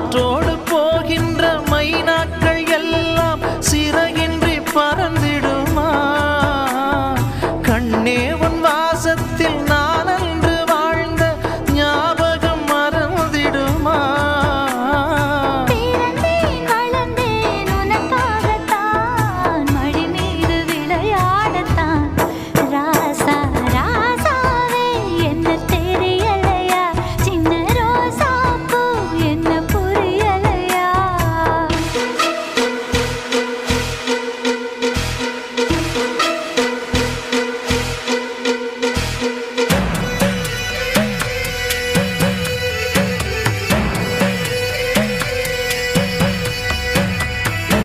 காற்றோடு போகின்ற மைனாக்கள் எல்லாம் சிறகின்றி பறந்திடுமா? கண்ணே உன் வாசத்தில் நானன்று வாழ்ந்த ஞாபகம் மறந்திடுமா? மழை மீது விளையாடத்தான்.